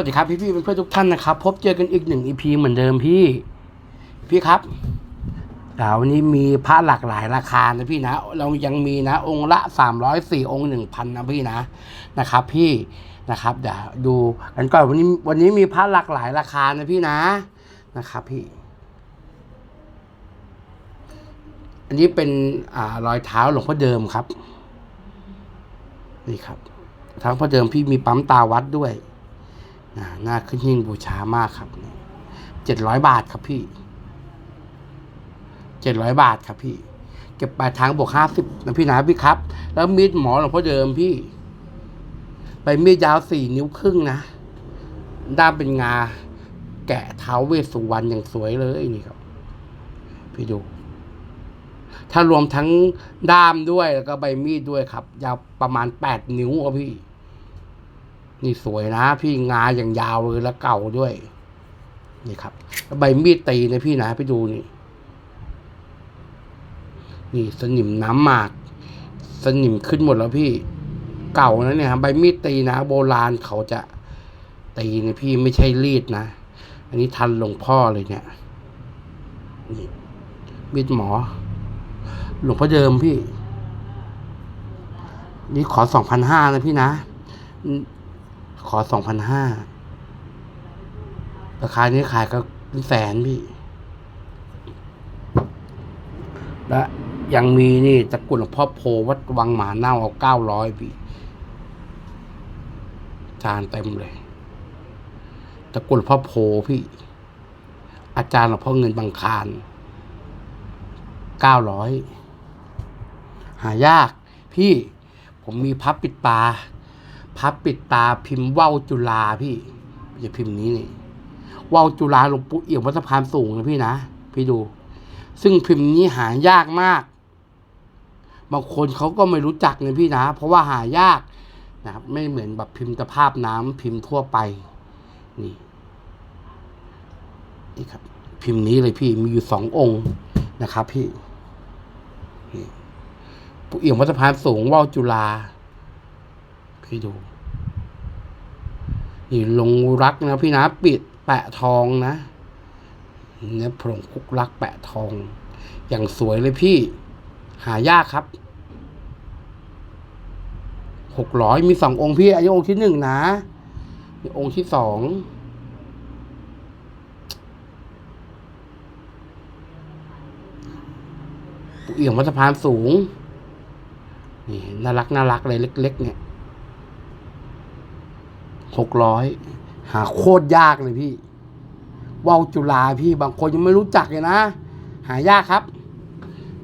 วัสดีครับพี่พี่เพื่อนทุกท่านนะครับ พบเจอกันอีกหนึ่งอีพีเหมือนเดิมพี่ พี่ครับเดี๋ยววันนี้มีพระหลากหลายราคานะพี่นะ เรายังมีนะ องค์ละสามร้อยสี่องค์หนึ่งพันนะพี่นะนะครับ พี่นะครับเดี๋ยวดูกันก่อนวันนี้วันนี้มีพระหลากหลายราคานะพี่นะนะครับพี่ อันนี้เป็นอ่ารอยเท้าหลวงพ่อเดิมครับ นี่ครับทั้งพ่อเดิมพี่มีปั๊มตาวัดด้วย น,น่าขึ้นหิ้งบูชามากครับเจ็ดร้อยบาทครับพี่เจ็ดร้อยบาทครับพี่ เก็บปลายทางบวกห้าสิบนะพี่นะพี่ครับ แล้วมีดหมอหลวงพ่อเดิมพี่ ไปมีดยาวสี่นิ้วครึ่งนะด้ามเป็นงา แกะเท้าเวสสุวรรณอย่างสวยเลยนี่ครับ พี่ดู ถ้ารวมทั้งด้ามด้วยแล้วก็ใบมีดด้วยครับ ยาวประมาณแปดนิ้วครับพี่ นี่สวยนะ พี่งาอย่างยาวเลยแล้วเก่าด้วย นี่ครับใบมีดตีนะพี่นะไปดูนี่ นี่สนิมน้ำหมาก สนิมขึ้นหมดแล้วพี่ เก่านะเนี่ยใบมีดตีนะ โบราณเขาจะตีนะพี่ไม่ใช่รีดนะ อันนี้ทันหลวงพ่อเลยเนี่ยนี่มีดหมอ หลวงพ่อเดิมพี่ นี่ขอสองพันห้านะพี่นะ ขอสองพันห้าราคานี้ขายก็เป็นแสนพี่ และยังมีนี่ตะกรุดหลวงพ่อโพวัดวังหมาเน่าเอาเก้าร้อยพี่จานเต็มเลยตะกรุดหลวงพ่อโพพี่ อาจารย์หลวงพ่อเงินบางคารเก้าร้อยหายาก พี่ผมมีพับปิดตา พับปิดตาพิมพ์ว่าวจุฬาพี่อย่าพิมพ์นี้นี่ว่าวจุฬาหลวงปู่เอี่ยมวัดสะพานสูงนะพี่นะพี่ดู ซึ่งพิมพ์นี้หายากมากบางคนเขาก็ไม่รู้จักนะพี่นะ เพราะว่าหายากนะครับไม่เหมือนแบบพิมพ์ตะภาพน้ำพิมพ์ทั่วไป นี่นี่ครับ พิมพ์นี้เลยพี่มีอยู่สององค์นะครับ พี่ปู่เอี่ยมวัดสะพานสูงว่าวจุฬาพี่ดู นี่ลงรักนะพี่นะปิดแปะทองนะเนี่ยผงคุกรักแปะทอง อย่างสวยเลยพี่ หายากครับหกร้อยมีสององค์พี่อันนี้องค์ที่หนึ่งนะองค์ที่สองเอี่ยมวัดสพานสูง นี่น่ารักน่ารักเลยเล็ก ๆ เนี่ย หกร้อยหาโคตรยากเลยพี่ว่าวจุฬาพี่บางคนยังไม่รู้จักเลยนะ หายากครับ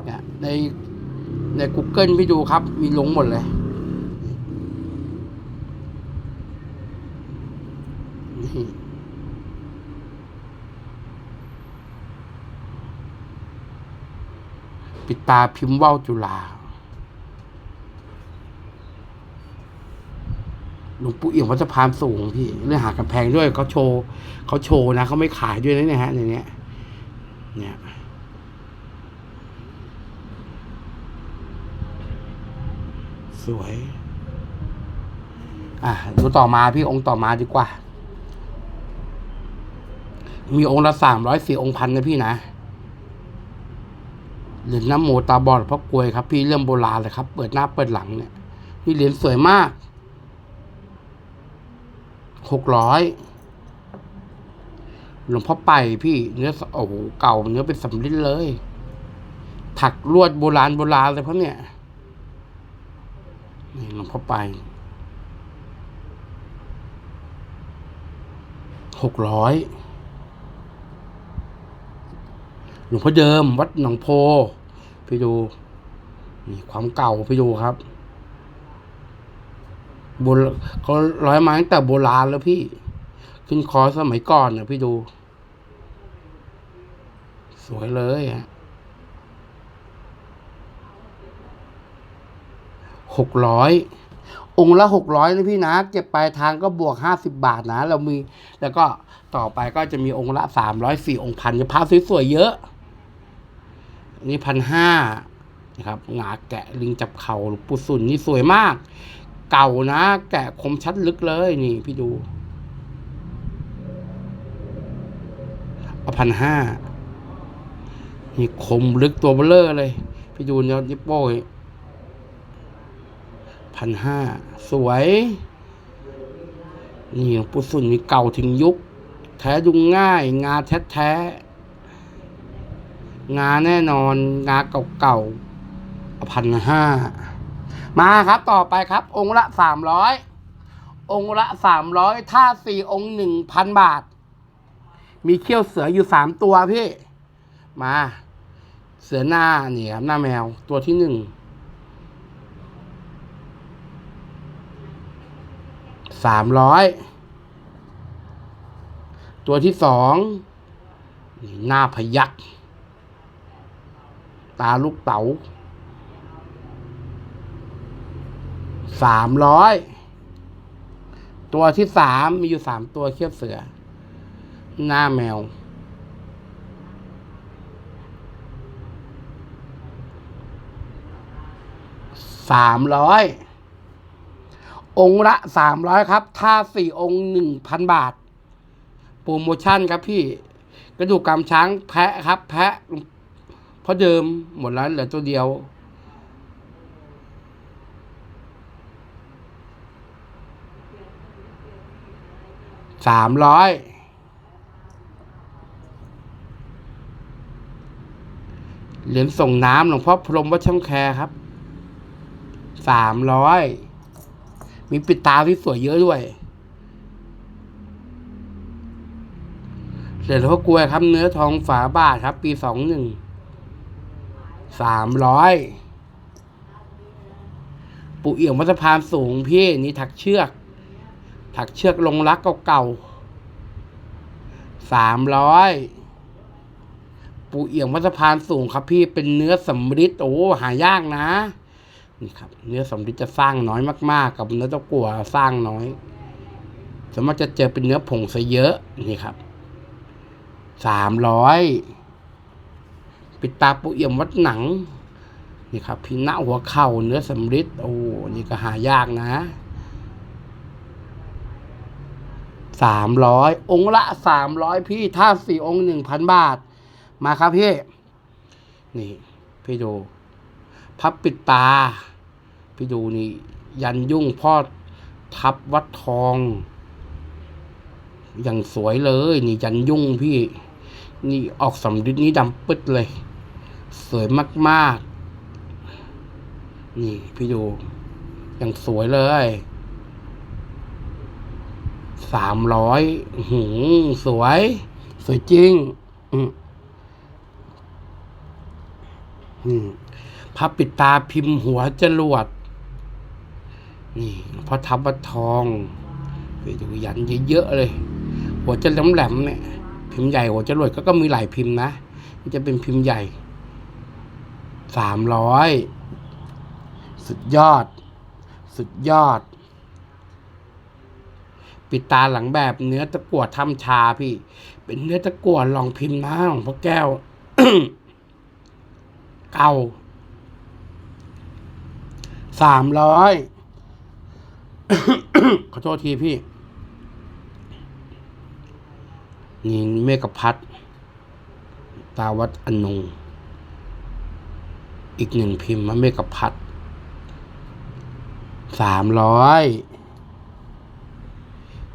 เนี่ยในใน Google พี่ดูครับ มีลงหมดเลย ปิดตาพิมพ์ว่าวจุฬา หลวงปู่เอี่ยมวัดสะพานสูงพี่เรื่องหากำแพงด้วยเขาโชว์เขาโชว์นะเขาไม่ขายด้วยนะเนี่ยฮะในเนี้ยเนี่ยสวย อะดูต่อมาพี่องค์ต่อมาดีกว่า มีองค์ละสามร้อยสี่องค์พันนะพี่นะเหรียญน้ำโมตาบอดพระกลวยครับ พี่เรื่องโบราณเลยครับ เปิดหน้าเปิดหลังเนี่ยนี่เหรียญสวยมาก หกร้อยหลวงพ่อไปพี่เนื้อโอ้โหเก่าเนื้อเป็นสำลิดเลย ถักลวดโบราณโบราณเลยเพราะเนี่ยนี่หลวงพ่อไปหกร้อยหลวงพ่อเดิม วัดหนองโพ พี่ดูนี่ความเก่าพี่ดูครับ บราณเขาร้อยมาตั้งแต่โบราณแล้วพี่ ขึ้นคอสมัยก่อนนะพี่ดู สวยเลยฮะหกร้อยองค์ละหกร้อยนะพี่นะเก็บปลายทางก็บวกห้าสิบบาทนะ เรามี แล้วก็ต่อไปก็จะมีองค์ละสามร้อยสี่องค์พันจะพระสวยๆเยอะนนี้พันห้านะครับ งาแกะลิงจับเข่าหลวงปู่สุนนี่สวยมาก เก่านะ แกะคมชัดลึกเลยนี่พี่ดูเอาพันห้านี่คมลึกตัวเบลเลอร์เลย พี่ดูเนี่ยนิปโป้พันห้าสวย นี่หลวงปุสุนมีเก่าถึงยุค แท้ดุงง่าย งาแท้แท้งาแน่นอน งาเก่าๆพันห้า มาครับต่อไปครับ องค์ละสามร้อยองค์ละสามร้อยถ้าสี่องค์หนึ่งพันบาท มีเขี้ยวเสืออยู่สามตัวพี่ มา เสือหน้าเนี่ยครับหน้าแมวตัวที่หนึ่งสามร้อยตัวที่สองนี่หน้าพยัก ตาลูกเต๋า สามร้อยตัวที่สามมีอยู่สามตัวเขี้ยวเสือ หน้าแมว สามร้อยองค์ละสามร้อยครับ ถ้าสี่องค์หนึ่งพันบาท โปรโมชั่นครับพี่ กระดูกกำช้างแพะครับ แพะเพราะเดิมหมดแล้วเหลือตัวเดียว สามร้อยเหรียญส่งน้ำหลวงพ่อพรมวัดช่องแคครับสามร้อยมีปิดตาที่สวยเยอะด้วยเหรียญหลวงพ่อกลวยครับ เนื้อทองฝาบาทครับ ปีสองหนึ่งสามร้อยปูเอี่ยมวัดสะพานสูงพี่นี่ถักเชือก ถักเชือกลงรักเก่าๆสามร้อยปูเอี่ยมวัสพานสูงครับพี่เป็นเนื้อสำริดโอ้หายากนะ นี่ครับ เนื้อสำริดจะสร้างน้อยมากๆ กับเนื้อตะกั่วสร้างน้อยสมมติจะเจอเป็นเนื้อผงซะเยอะนี่ครับสามร้อยปิดตาปูเอี่ยมวัดหนัง นี่ครับพี่ณหัวเข่าเนื้อสำริดโอ้นี่ก็หายากนะ สามร้อยองค์ละสามร้อยพี่ถ้าสี่องค์หนึ่งพันบาท มาครับพี่ นี่ พี่ดูพับปิดตา พี่ดูนี่ ยันยุ่งพ่อทับวัดทอง อย่างสวยเลย นี่ยันยุ่งพี่ นี่ออกสำริดนี้ดำปึ๊ดเลย สวยมาก ๆ นี่ พี่ดู อย่างสวยเลย สามร้อยหืมสวย สวยจริงอืมอืมพับปิดตาพิมพ์หัวจรวด นี่พอทับวัดทองไปดูยันเยอะๆเลย หัวจะแหลมๆเนี่ย พิมพ์ใหญ่หัวจรวดก็ก็มีหลายพิมพ์นะนี่จะเป็นพิมพ์ใหญ่สามร้อยสุดยอด สุดยอด ปิดตาหลังแบบเนื้อตะกั่วทำชาพี่ เป็นเนื้อตะกั่วลองพิมพ์นะของพ่อแก้ว เก่าสามร้อยขอโทษทีพี่ นี่เมกพัดตาวัดอนงอีกหนึ่งพิมพ์มาเมกพัดสามร้อย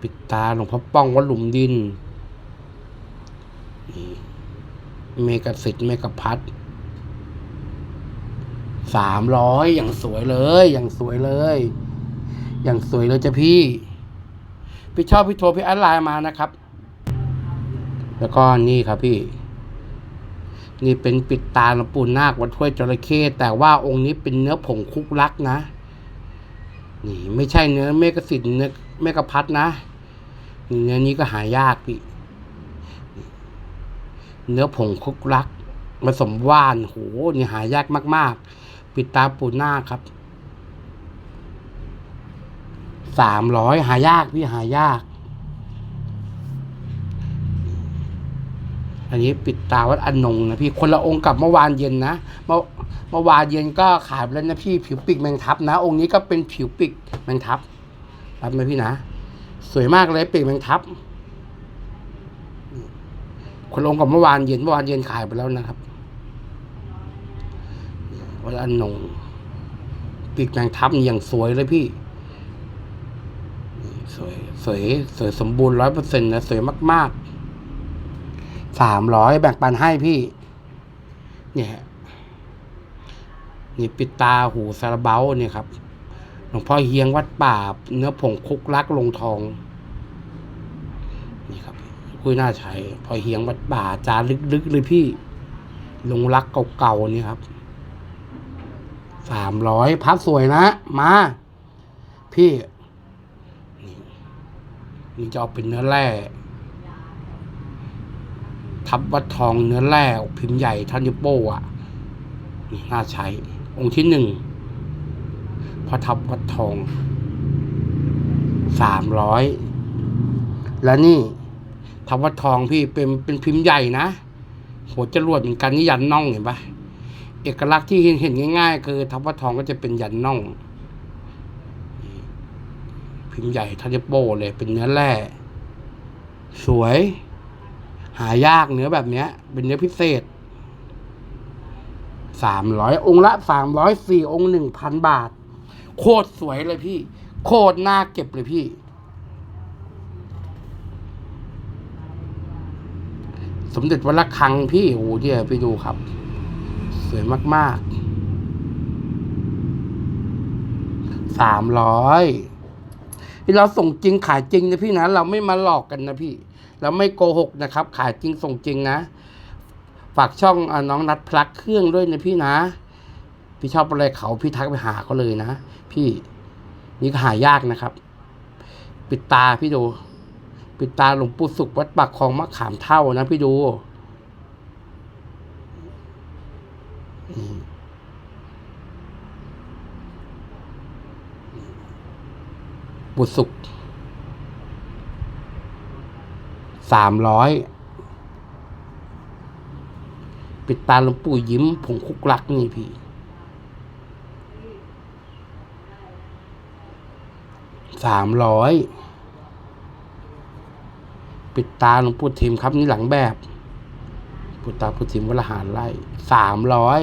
ปิดตาหลวงพ่อป้องวัดหลุมดิน เมกะสิทธิ์เมกะพัดสามร้อยอย่างสวยเลย อย่างสวยเลย อย่างสวยเลยจ้ะพี่ พี่ชอบพี่โทรพี่แอดไลน์มานะครับ แล้วก็นี่ครับพี่ นี่เป็นปิดตาหลวงปู่นาควัดถ้วยจระเข้แต่ว่าองค์นี้เป็นเนื้อผงคุกลักนะ นี่ ไม่ใช่เนื้อเมกะสิทธิ์เนื้อเมกะพัดนะ เนื้อนี้ก็หายากพี่ เนื้อผงคุกลักผสมว่านโหนี่หายากมาก ๆ ปิดตาปูหน้าครับสามร้อยหายากพี่หายาก อันนี้ปิดตาวัดอนงนะพี่คนละองค์กับเมื่อวานเย็นนะเมื่อเมื่อวานเย็นก็ขายไปแล้วนะพี่ผิวปีกแมงทับนะ องค์นี้ก็เป็นผิวปีกแมงทับรับไหมพี่นะ สวยมากเลยปีกแมงทับคนลงกับเมื่อวานเย็นเมื่อวานเย็นขายไปแล้วนะครับวัดอันหนงปีกแมงทับอย่างสวยเลยพี่ สวยสวยสวยสมบูรณ์ร้อยเปอร์เซ็นต์นะสวยมากๆสามร้อยแบ่งปันให้พี่ เนี่ยฮะนี่ปิดตาหูซาลาเบาเนี่ยครับ หลวงพ่อเฮียงวัดป่า เนื้อผงคุกลักลงทองนี่ครับคุยน่าใช้พอเฮียงวัดป่าจารึกๆเลยพี่ลงรักเก่าๆนี่ครับสามร้อยพัดสวยนะ มา พี่ นี่นี่จะเอาเป็นเนื้อแร่ทับวัดทองเนื้อแร่พิมพ์ใหญ่ท่านยุโป้อะนี่น่าใช้ องค์ที่หนึ่ง พระทับวัดทองสามร้อยแล้วนี่ทับวัดทองพี่เป็นเป็นพิมพ์ใหญ่นะหัวจรวดเหมือนกันนี่ยันน่องเห็นปะเอกลักษณ์ที่เห็นเห็นง่ายๆ คือทับวัดทองก็จะเป็นยันน่อง พิมพ์ใหญ่ทันโป้เลยเป็นเนื้อแร่สวย หายากเนื้อแบบเนี้ย เป็นเนื้อพิเศษสามร้อยองค์ละสามร้อยสี่องค์หนึ่งพันบาท โคตรสวยเลยพี่ โคตรน่าเก็บเลยพี่ สมเด็จวัดระฆังพี่โอ้โหเดี๋ยวไปดูครับ สวยมากๆสามร้อยที่เราส่งจริงขายจริงนะพี่นะเราไม่มาหลอกกันนะพี่ เราไม่โกหกนะครับ ขายจริงส่งจริงนะ ฝากช่องอน้องนัดพลักเครื่องด้วยนะพี่นะ พี่ชอบอะไรเขาพี่ทักไปหาเขาเลยนะพี่นี่ก็หายากนะครับ ปิดตาพี่ดู ปิดตาหลวงปู่สุขวัดปากคลองมะขามเท่านะพี่ดูอืมบุสุขสามร้อยปิดตาหลวงปู่ยิ้มผงคุกลักนี่พี่ สามร้อยปิดตาหลวงปู่ทิมครับนี่หลังแบบปิดตาปู่ทิมวรหารไล่สามร้อย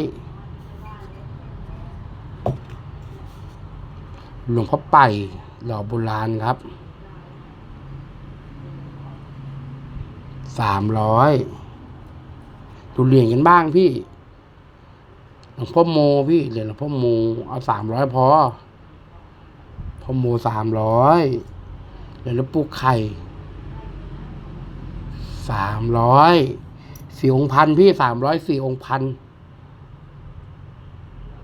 หลวงพ่อไปหล่อโบราณครับสามร้อยดูเหรียญกันบ้างพี่ หลวงพ่อโมพี่เหรียญหลวงพ่อโมเอาสามร้อยพอ พ่อโมสามร้อยเหรียญหลวงปู่ไข่สามร้อยสี่องค์พันพี่สามร้อยสี่องค์พัน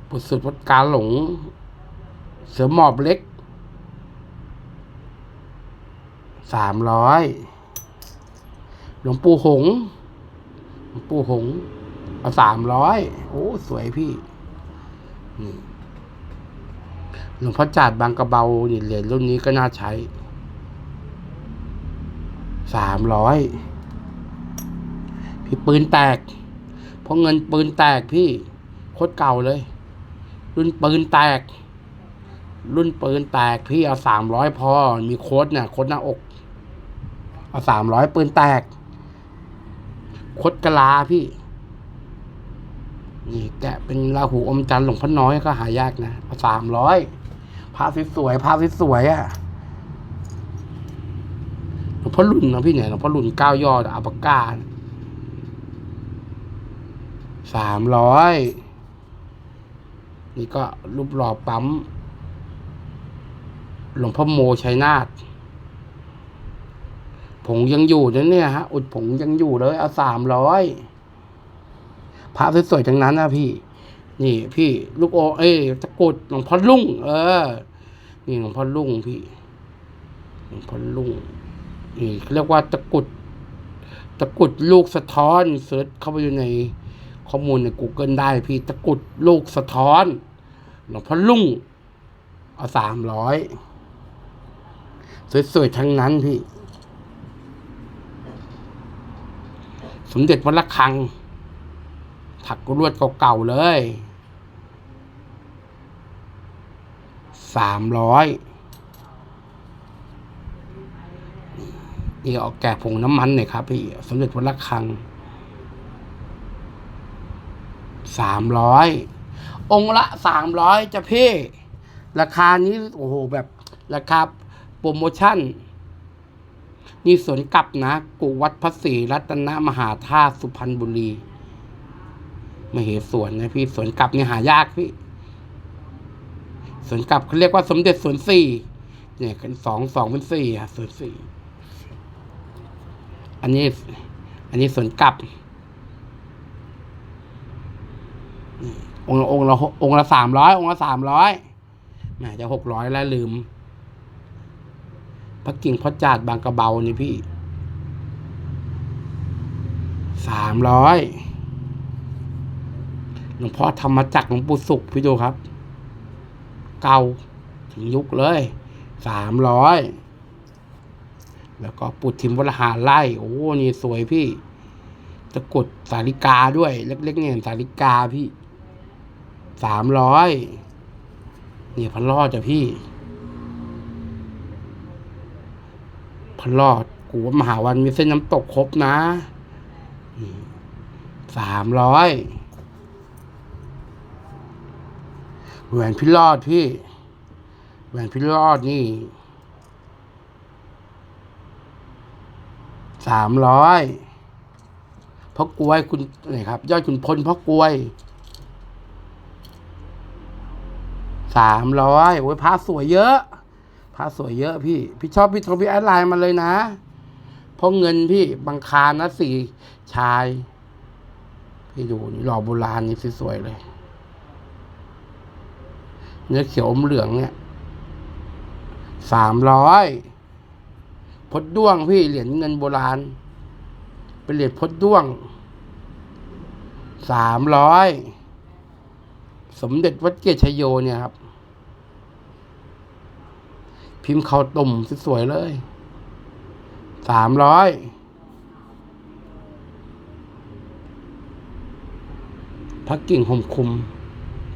ปุตสุดวัดกาหลง เสือหมอบเล็กสามร้อยหลวงปู่หงส์หลวงปู่หงส์เอาสามร้อยโอ้ สวยพี่นี่ หลวงพ่อจาดบางกระเบาเหรียญรุ่นนี้ก็น่าใช้สามร้อยพี่ปืนแตก เพราะเงินปืนแตกพี่โคตรเก่าเลย รุ่นปืนแตก รุ่นปืนแตกพี่เอาสามร้อยพอ มีโค้ดเนี่ยโค้ดหน้าอก เอาสามร้อยปืนแตก โคดกะลาพี่ นี่แกะเป็นราหูอมจันทร์หลวงพ่อน้อยก็หายากนะเอาสามร้อย ภาพสวยๆภาพสวยๆอะหลวงพ่อรุ่นนะพี่เนี่ยหลวงพ่อรุ่นเก้ายอดอัปกาสามร้อยนี่ก็รูปหล่อปั๊ม หลวงพ่อโมชัยนาทผงยังอยู่นะเนี่ยฮะอุดผงยังอยู่เลยเอาสามร้อยพระสวยๆทั้งนั้นนะพี่ นี่พี่ลูกโอเอ้ตะกุดหลวงพ่อลุ่ง เออ นี่หลวงพ่อลุ่งพี่หลวงพ่อลุ่งนี่เรียกว่าตะกุดตะกุดลูกสะท้อนเสิร์ชเข้าไปอยู่ในข้อมูลใน Google ได้พี่ตะกุดลูกสะท้อน หลวงพ่อลุ่ง เอาสามร้อยสวยๆทั้งนั้นพี่ สมเด็จวัดระฆัง ถักลวดเก่าๆเลยสามร้อยนี่ออกแกะผงน้ำมันเน่ยครับพี่สมเด็จวัดละฆังสามร้อยองละสามร้อยจะพี่ ราคานี้โอ้โหแบบราคาโปรโมชั่น นี่สวนกลับนะกุวัดพระศรีรัตนมหาธาตุสุพรรณบุรี มเหสวนนะพี่สวนกลับเนี่ยหายากพี่สวนกลับเขาเรียกว่าสมเด็จสวนสี่เนี่ยสองสองเป็นสี่อะสวนสี่อันนี้ อันนี้สวนกลับองค์ละองค์ละองค์ละสามร้อยองค์ละสามร้อยแหมจะหกร้อยแล้วลืมพระกิ่งพระจาดบางกระเบานี่พี่สามร้อย ลวงพ่อธรรมจักรหลวงปู่สุขพี่ดูครับ เก่าถึงยุคเลยสามร้อยแล้วก็ปุถิมวรหาไล่โอ้นี่สวยพี่ตะกุดสาริกาด้วย เล็กๆเนี่ยสาริกาพี่สามร้อยนี่พันรอดจ้ะพี่พันรอดกูว่ามหาวันมีเส้นน้ำตกครบนะสามร้อย แหวนพี่รอดพี่ แหวนพี่รอดนี่สามร้อยพ่อกล้วยคุณไหนครับ ยอดคุณพลพ่อกล้วยสามร้อยโอ้ยพระสวยเยอะพระสวยเยอะพี่ พี่ชอบพี่โทรพี่แอดไลน์มาเลยนะเพราะเงินพี่บางคารนะสี่ชาย พี่ดูนี่หล่อโบราณนี่สวยๆเลย เนื้อเขียวอมเหลืองเนี่ยสามร้อยพดด้วงพี่เหรียญเงินโบราณ เป็นเหรียญพดด้วงสามร้อยสมเด็จวัดเกียรติชยโยเนี่ยครับ พิมพ์เขาตุ่มสวยๆเลยสามร้อยพระกิ่งห่มคุม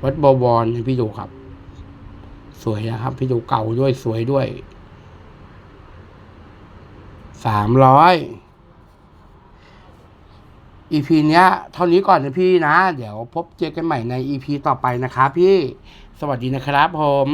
วัดบวรเนี่ยพี่ดูครับ สวยนะครับพี่ดูเก่าด้วยสวยด้วยสามร้อยอีพีเนี้ย เท่านี้ก่อนนะพี่นะ เดี๋ยวพบเจอกันใหม่ในอีพีต่อไปนะครับพี่ สวัสดีนะครับผม